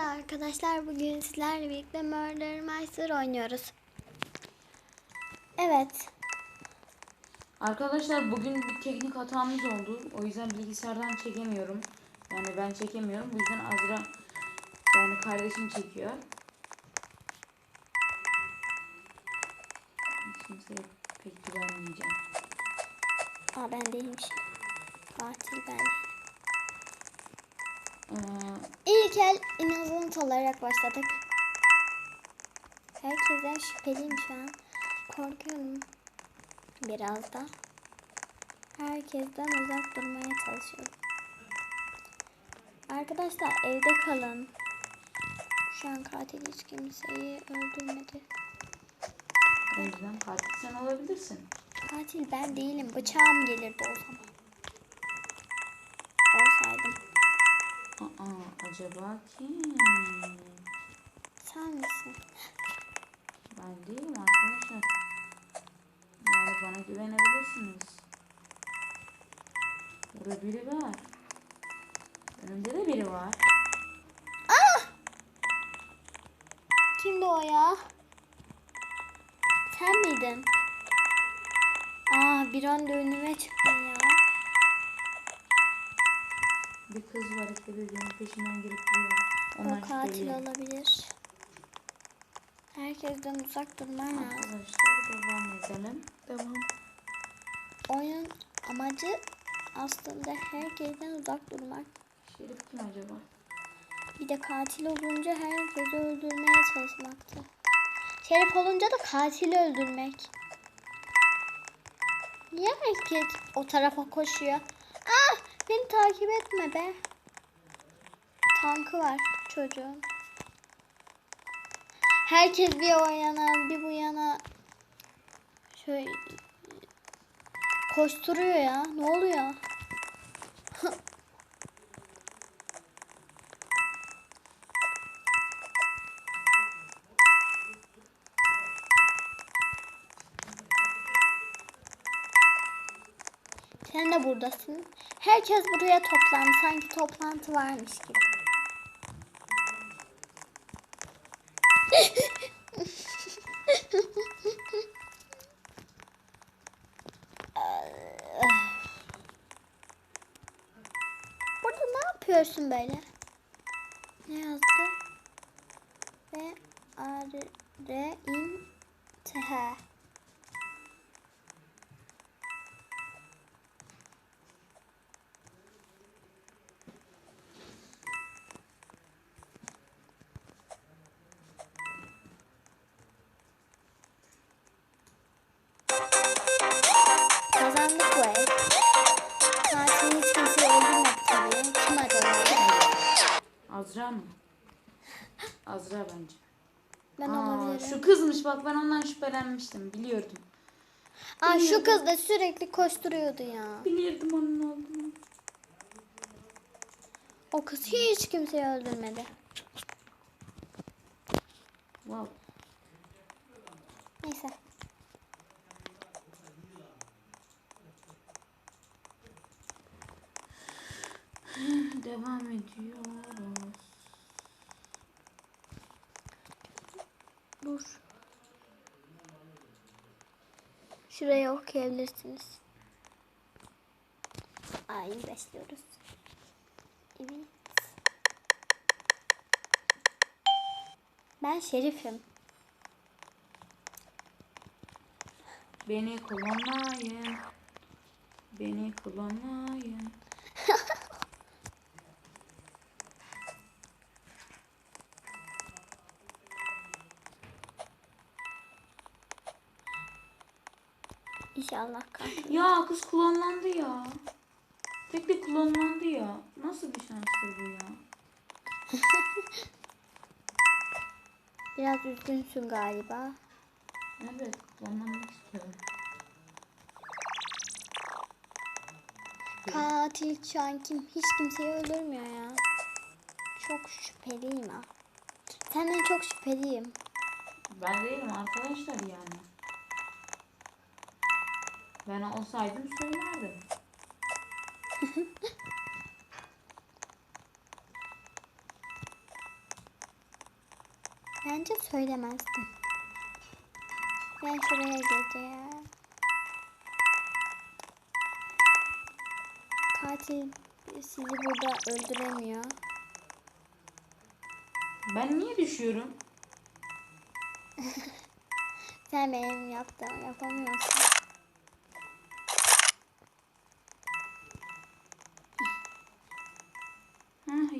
Merhaba arkadaşlar. Bugün sizlerle birlikte Murder Mystery oynuyoruz. Evet. Arkadaşlar bugün bir teknik hatamız oldu. O yüzden bilgisayardan çekemiyorum. Yani ben çekemiyorum. Bu yüzden Azra yani kardeşim çekiyor. Kimseye pek güvenmeyeceğim. Aa ben değilmiş. Katil ben değilim. Ee, İlk el inanılmaz olarak başladık. Herkesten şüpheliyim şu an. Korkuyorum. Biraz da. Herkesten uzak durmaya çalışıyorum. Arkadaşlar evde kalın. Şu an katil hiç kimseyi öldürmedi. o yüzden katil sen olabilirsin. Katil ben değilim. Bıçağım gelirdi o zaman. Olsaydım. Aa, acaba kim? Sen misin? Ben değilim arkadaşlar. Yani bana güvenebilirsiniz. Burada biri var. Önümde de biri var. Kimdi o ya? Sen miydin? Aa bir anda önüme çıktın ya. Bir kız var işte benim peşinden gelip duruyor. Onlar O katil şüpheli. olabilir. Herkesten uzak durman lazım. Arkadaşlar devam edelim. Devam. Oyun amacı aslında herkesten uzak durmak. Şerif kim acaba? Bir de katil olunca herkesi öldürmeye çalışmaktı. Şerif olunca da katili öldürmek. Niye herkes o tarafa koşuyor? Beni takip etme be. Tankı var çocuğun. Herkes bir o yana bir bu yana şöyle koşturuyor ya. Ne oluyor? buradasın. Herkes buraya toplandı. Sanki toplantı varmış gibi. Burada ne yapıyorsun böyle? Ne yazdı? Ve R in tehe. Şüphelenmiştim. Biliyordum. Aa, şu kız da sürekli koşturuyordu ya. Biliyordum onun olduğunu. O kız hiç kimseyi öldürmedi. Wow. Neyse. Devam ediyoruz. Dur. Şuraya okuyabilirsiniz. Ay besliyoruz. Evet. Ben şerifim. Beni kullanmayın. Beni kullanmayın. İnşallah katil. Ya kız kullanlandı ya. Tek de kullanlandı ya. Nasıl bir şanstır bu ya? Biraz üzgünsün galiba. Evet kullanmak istiyorum. Katil şu an kim? Hiç kimseyi öldürmüyor ya. Çok şüpheliyim ha. Senden çok şüpheliyim. Ben değilim arkadaşlar yani. Ben olsaydım söylerdim. Bence söylemezdim. Ben şuraya gireceğim. Katil sizi burada öldüremiyor. Ben niye düşüyorum? Sen benim yaptığımı yapamıyorsun.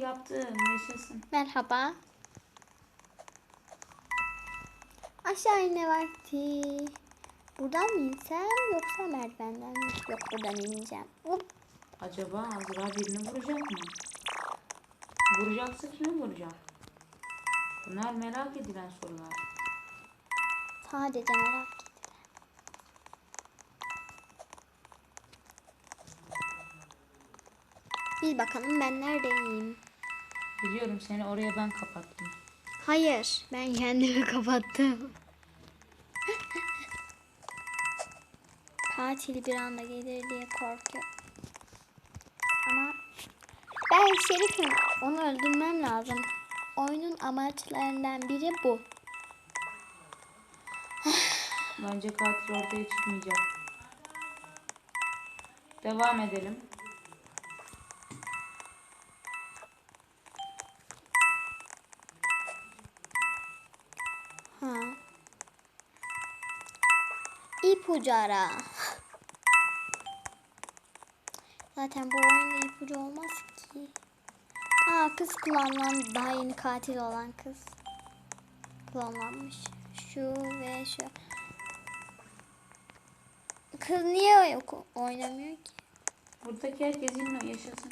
Yaptım. Yaşasın. Merhaba. Aşağı inme vakti. Buradan mı insem yoksa merdivenden mi? Yok buradan ineceğim. Hop. Acaba Azra birini vuracak mı? Vuracaksa kimi vuracak? Bunlar merak edilen sorular. Sadece merak ettim. Bir bakalım ben neredeyim? Biliyorum seni oraya ben kapattım. Hayır, ben kendimi kapattım. Katil bir anda gelir diye korkuyorum. Ama ben şerifim. Onu öldürmem lazım. Oyunun amaçlarından biri bu. Bence katil ortaya çıkmayacak. Devam edelim. İpucu ara. Zaten bu oyunda ipucu olmaz ki. Aa kız klonlandı. Daha yeni katil olan kız. Klonlanmış. Şu ve şu. Kız niye yok oynamıyor ki? Buradaki herkes yine yaşasın.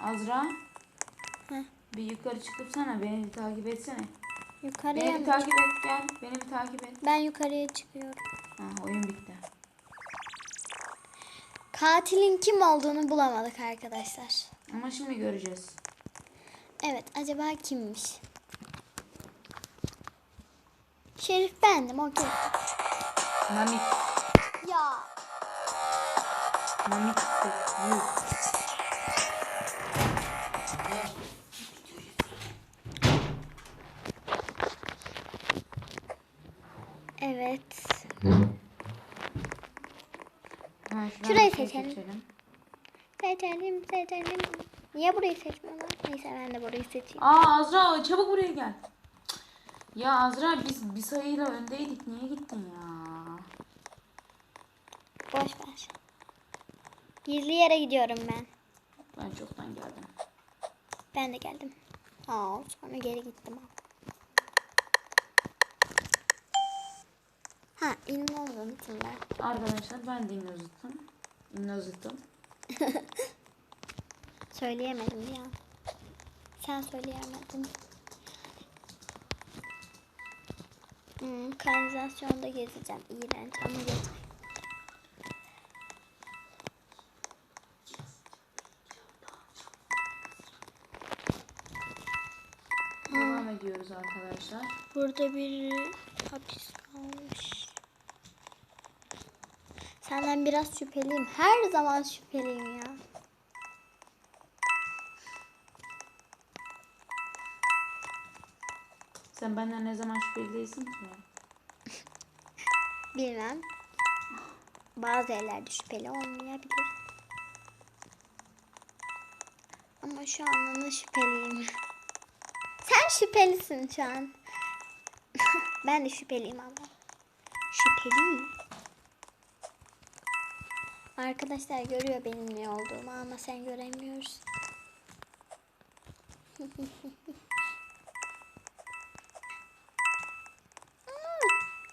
Azra. Bir yukarı çıkıp sana beni bir takip etsene. Yukarıya Beni bir mı? takip et gel. Beni bir takip et. Ben yukarıya çıkıyorum. Ha, oyun bitti. Katilin kim olduğunu bulamadık arkadaşlar. Ama şimdi göreceğiz. Evet acaba kimmiş? Şerif bendim okey. Namik. Ya Namik. Yuh. Evet. Şurayı şey seçelim. seçelim. Seçelim seçelim. Niye burayı seçmiyorlar? Neyse ben de burayı seçeyim. Aa Azra çabuk buraya gel. Ya Azra biz bir sayıyla öndeydik. Niye gittin ya? Boş ver. Gizli yere gidiyorum ben. Ben çoktan geldim. Ben de geldim. Aa sonra geri gittim. Olduğunu ben. Arkadaşlar ben de inozittim. İnozittim. Söyleyemedim ya. Sen söyleyemedin. Hmm, kanalizasyonda gezeceğim. İğrenç ama geç. Devam ediyoruz arkadaşlar. Burada bir hapis kalmış. Senden biraz şüpheliyim. Her zaman şüpheliyim ya. Sen benden ne zaman şüpheli değilsin ki? Bilmem. Bazı yerlerde şüpheli olmayabilir. Ama şu an ona şüpheliyim. Sen şüphelisin şu an. ben de şüpheliyim ama. Şüpheliyim. Arkadaşlar görüyor benim ne olduğumu ama sen göremiyorsun.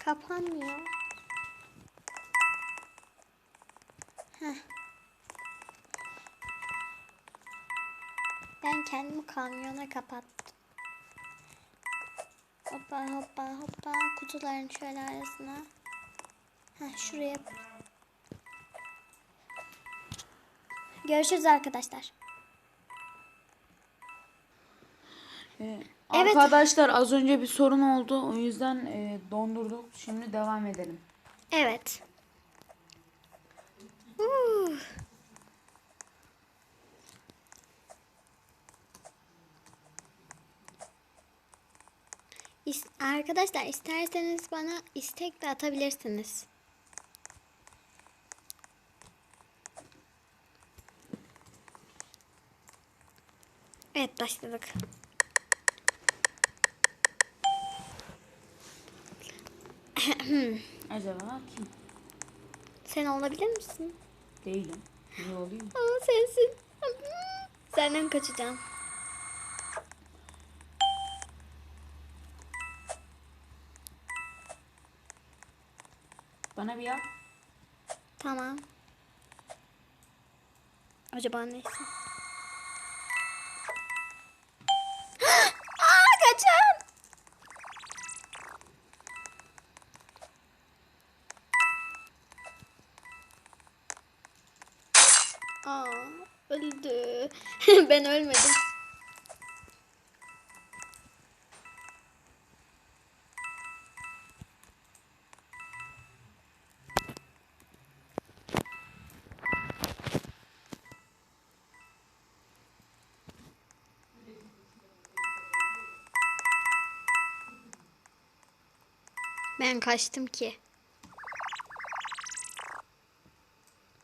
Kapanmıyor. Heh. Ben kendimi kamyona kapattım. Hoppa hoppa hoppa kutuların şöyle arasına. Heh, şuraya. Görüşürüz arkadaşlar. Ee, evet. Arkadaşlar az önce bir sorun oldu. O yüzden e, dondurduk. Şimdi devam edelim. Evet. Uh. Arkadaşlar isterseniz bana istek de atabilirsiniz. Evet başladık. Acaba kim? Sen olabilir misin? Değilim. Niye olayım? Aa sensin. Senden kaçacağım. Bana bir yap. Tamam. Acaba neyse. Aa öldü. ben ölmedim. Ben kaçtım ki.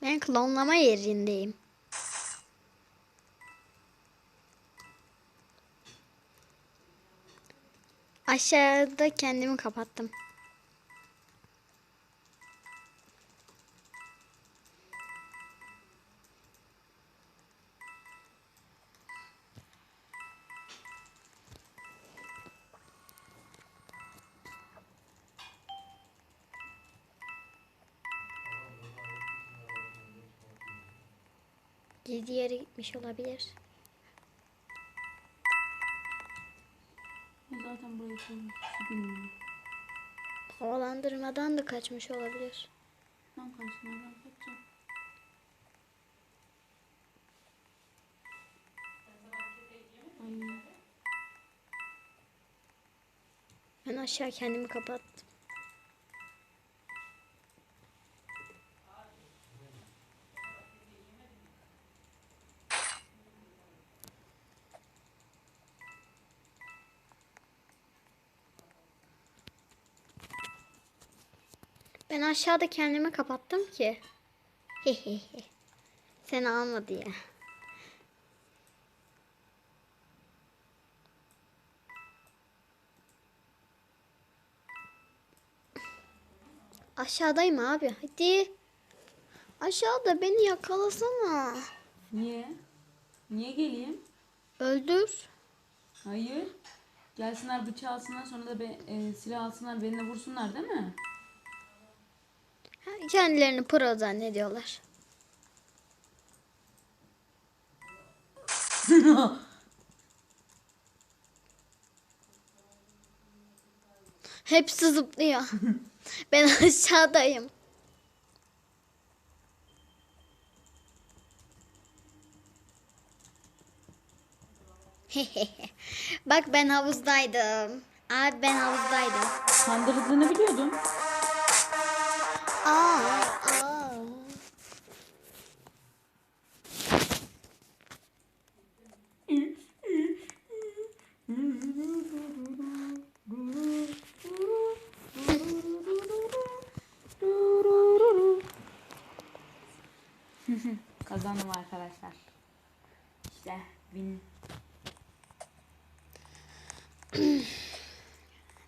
Ben klonlama yerindeyim. Aşağıda kendimi kapattım. Gizli yere gitmiş olabilir. Zaten burayı. Bilmiyorum. Havalandırmadan da kaçmış olabilir. Ben karşılardan kaçacağım. Ben aşağı kendimi kapattım. Ben aşağıda kendimi kapattım ki. Hehehe. Sen alma diye. Aşağıdayım abi. Hadi. Aşağıda beni yakalasana. Niye? Niye geleyim? Öldür. Hayır. Gelsinler bıçağı alsınlar sonra da be, e, silah alsınlar beni de vursunlar değil mi? Kendilerini pro zannediyorlar. Hepsi zıplıyor. ben aşağıdayım. Bak ben havuzdaydım. Abi ben havuzdaydım. Kandırdığını biliyordum. Aa, aa. Kazandım arkadaşlar. İşte win.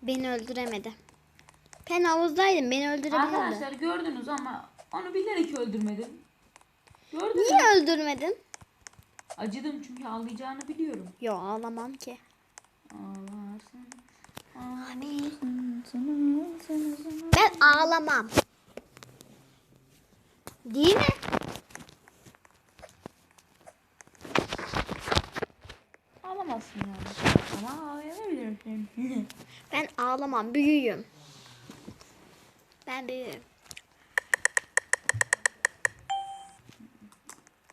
Beni öldüremedi. Ben havuzdaydım. Beni öldürebilirdi. Arkadaşlar gördünüz ama onu bilerek öldürmedim. Gördünüz mü? Niye öldürmedin? Acıdım çünkü ağlayacağını biliyorum. Yo ağlamam ki. Ağlarsın. Ağlarsın. Ben ağlamam. Değil mi? Ağlamazsın yani. Ama ağlayabilirsin. Ben ağlamam. Büyüğüm. Ben büyüğüm.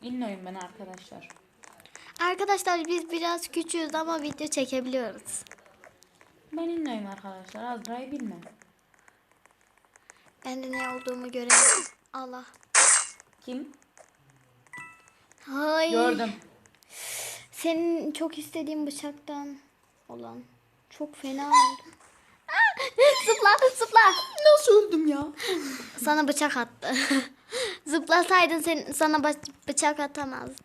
İnnoyum ben arkadaşlar. Arkadaşlar biz biraz küçüğüz ama video çekebiliyoruz. Ben innoyum arkadaşlar. Azra'yı bilmem. Ben de ne olduğumu görelim. Allah. Kim? Hayır. Gördüm. Senin çok istediğin bıçaktan olan. Çok fena oldu. zıpla zıpla. Nasıl öldüm ya? Sana bıçak attı. Zıplasaydın sen, sana bıçak atamazdı.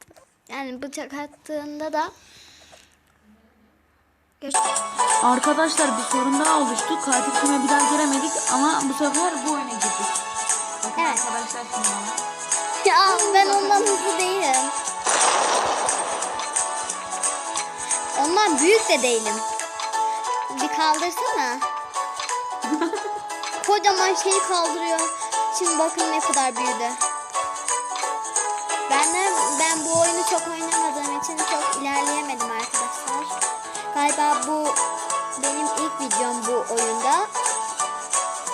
Yani bıçak attığında da Arkadaşlar bir sorun daha oluştu. Katil kime bir daha giremedik ama bu sefer bu oyuna girdik. Bakın Evet. arkadaşlar şimdi. Ya ben ondan hızlı değilim. Ondan büyük de değilim. Bir kaldırsana. Kocaman şeyi kaldırıyor. Şimdi bakın ne kadar büyüdü. Ben de ben bu oyunu çok oynamadığım için çok ilerleyemedim arkadaşlar. Galiba bu benim ilk videom bu oyunda.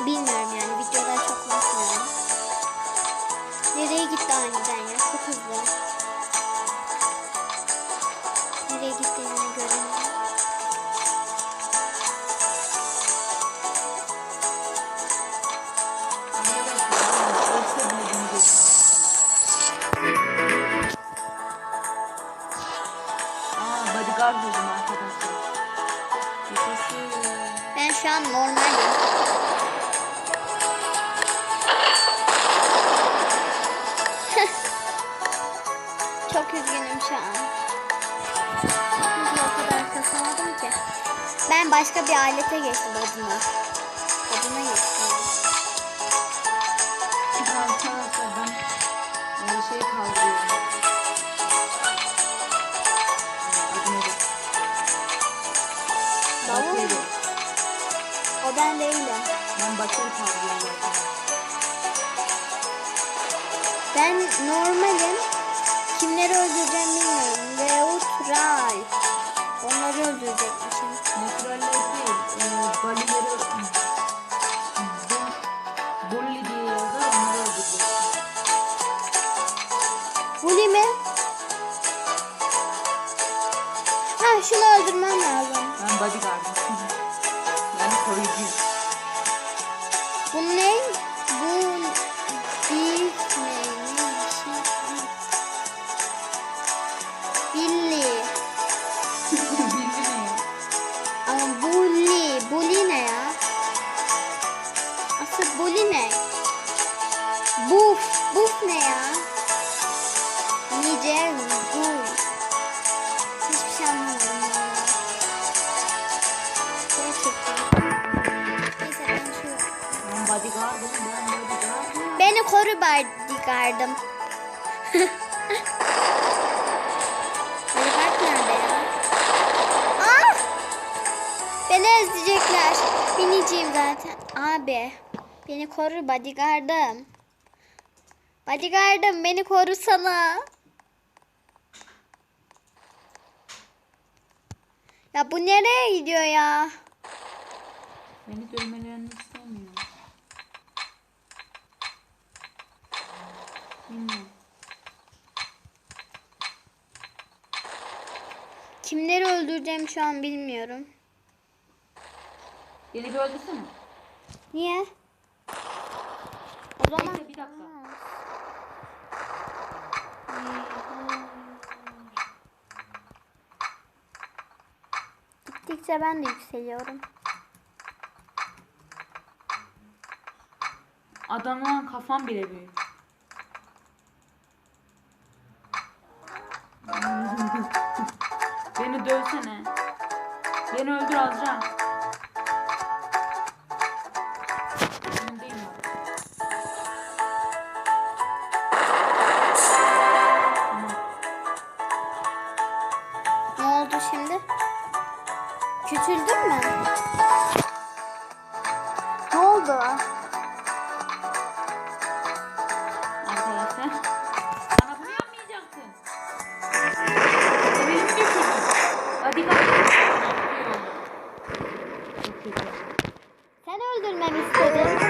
Bilmiyorum yani videoda çok bakmıyorum. Nereye gitti aniden ya? Çok hızlı. Nereye gittiğini O ben değilim. Ben bakeri kaldırıyorum. Ben normalim. Kimleri öldüreceğim bilmiyorum. Leut Ray. Onları öldürecekmişim. Naturaller değil. E, balileri Bo- Bolli diye yazar onları öldüreceksin. Bully mi? Ha şunu öldürmem lazım. Ben bodyguard'ım. Buf. Buf ne ya? Nice buf. Hiçbir şey anlamadım ya. Gerçekten. Neyse ben şu... Ben bodyguard'ım. Ben bodyguard'ım. Beni koru bodyguardım. Bodyguard nerede ya? Ah! Beni ezecekler. Bineceğim zaten. Abi. Beni koru bodyguardım. Bodyguardım beni korusana. Ya bu nereye gidiyor ya? Beni dövmelerini istemiyor. Bilmiyorum. Kimleri öldüreceğim şu an bilmiyorum. Beni bir öldürsene. Niye? O zaman bir dakika. Gittikçe ben de yükseliyorum. Adamın kafam bile büyük. Beni dövsene. Beni öldür Azra. Oldu? Arkadaşlar. Bana bunu. Hadi kalk. Çok kötü. Sen öldürmemi istedin.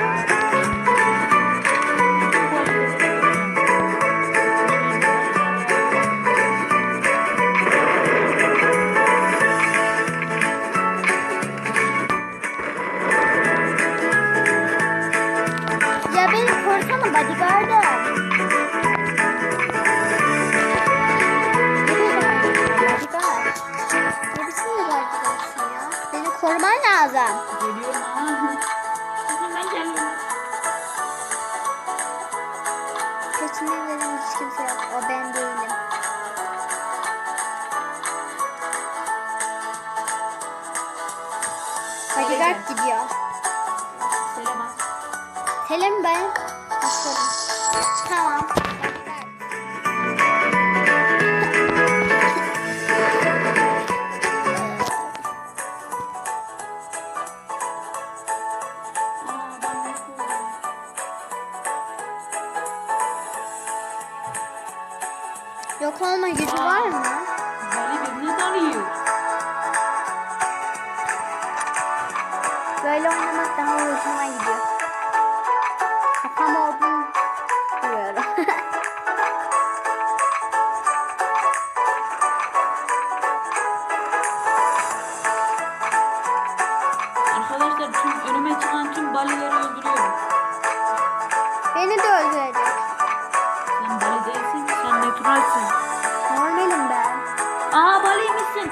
kimse yok. O ben değilim. Bodyguard gidiyor. Selam. Selam ben. Tamam. Arkadaşlar tüm önüme çıkan tüm balileri öldürüyorum. Beni de öldürecek. Sen bali değilsin, sen naturalsin. Normalim ben. Aa baliymişsin.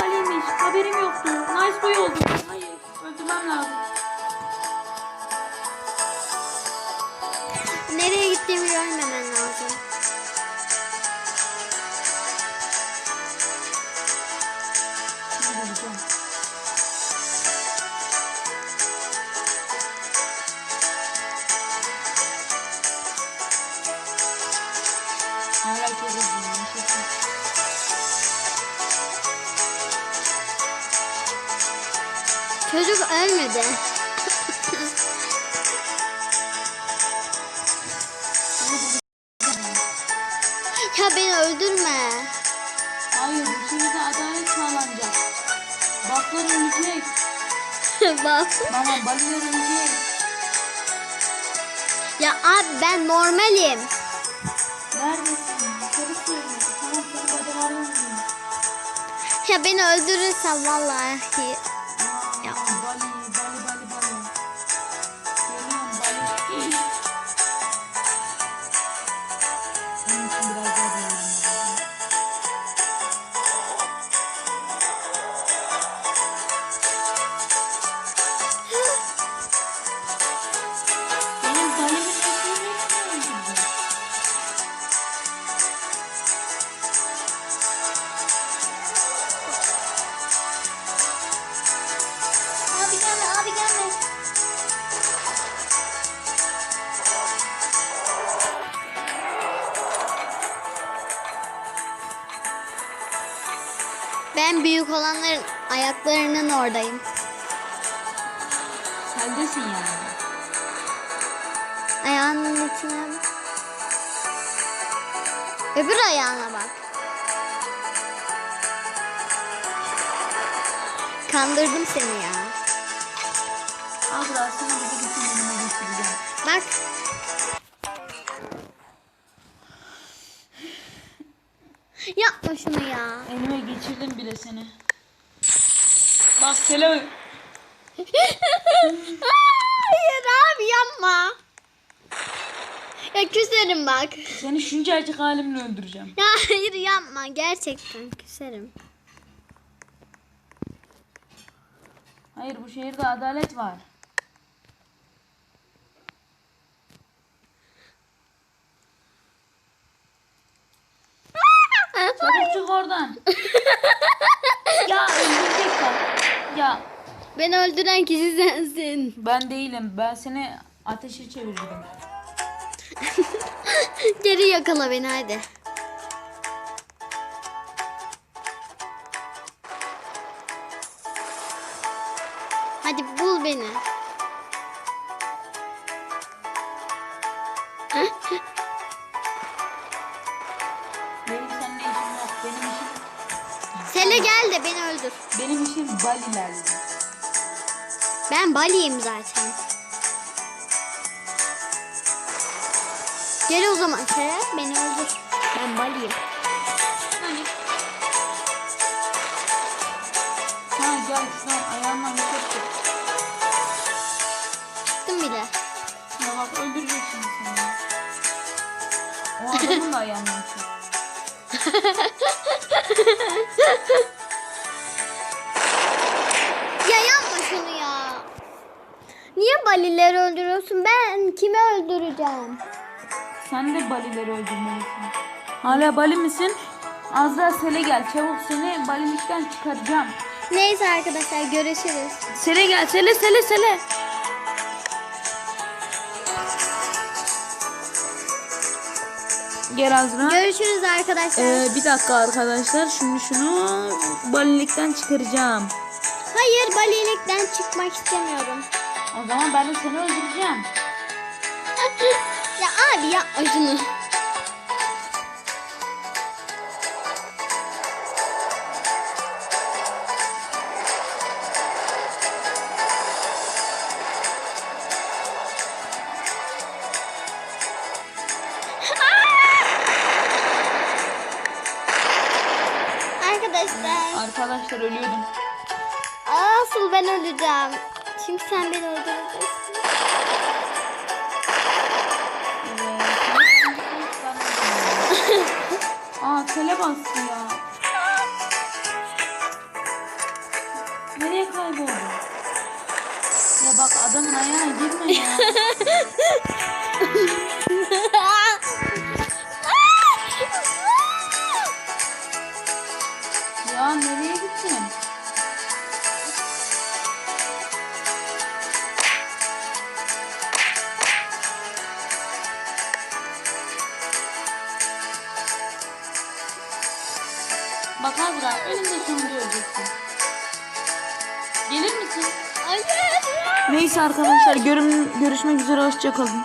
Baliymiş. Haberim yoktu. Nice boy oldum. Öldürme. Hayır bu şehirde adalet sağlanacak. Baklar ölecek. Bak. Bana baliler ölecek. Ya abi ben normalim. Neredesin? Çabuk söyle. Tamam badalarla öldüreyim. Ya beni öldürürsen vallahi. Ben büyük olanların ayaklarının oradayım. Sendesin yani. Ayağının içine bak. Öbür ayağına bak. Kandırdım seni ya. Geçirdim bile seni. Bak selam. Hayır abi yapma. Ya küserim bak. Seni şuncacık halimle öldüreceğim. Ya hayır yapma gerçekten küserim. Hayır bu şehirde adalet var. Çabuk çık oradan. ya öldürecek bak. Ya Beni öldüren kişi sensin. ben değilim. Ben seni ateşe çevirdim. Geri yakala beni hadi. Hadi bul beni. Sele gel de beni öldür. benim işim balilerle. Ben Bali'yim zaten. Gel o zaman Sele beni öldür. Ben Bali'yim. Hani? Ha gel şuradan ayağımdan yukarı çık. Çıktım bile. Ya bak öldürecek şimdi seni. O adamın da ayağından çık. Ya yapma şunu ya. Niye Balileri öldürüyorsun? Ben kimi öldüreceğim? Sen de balileri öldürmelisin. Hala bali misin? Azra sele gel. Çabuk seni balilikten çıkaracağım. Neyse arkadaşlar görüşürüz. Sele gel. Sele sele sele. Gel Azra. Görüşürüz arkadaşlar. Ee, bir dakika arkadaşlar. Şimdi şunu balilikten çıkaracağım. Hayır balilikten çıkmak istemiyorum. O zaman ben de seni öldüreceğim. ya abi yapma şunu. Öleceğim. Çünkü sen beni öldüreceksin. Aa tele bastı ya. Nereye kayboldu? Ya bak adamın ayağına girme. Ya arkadaşlar görün, görüşmek üzere hoşçakalın.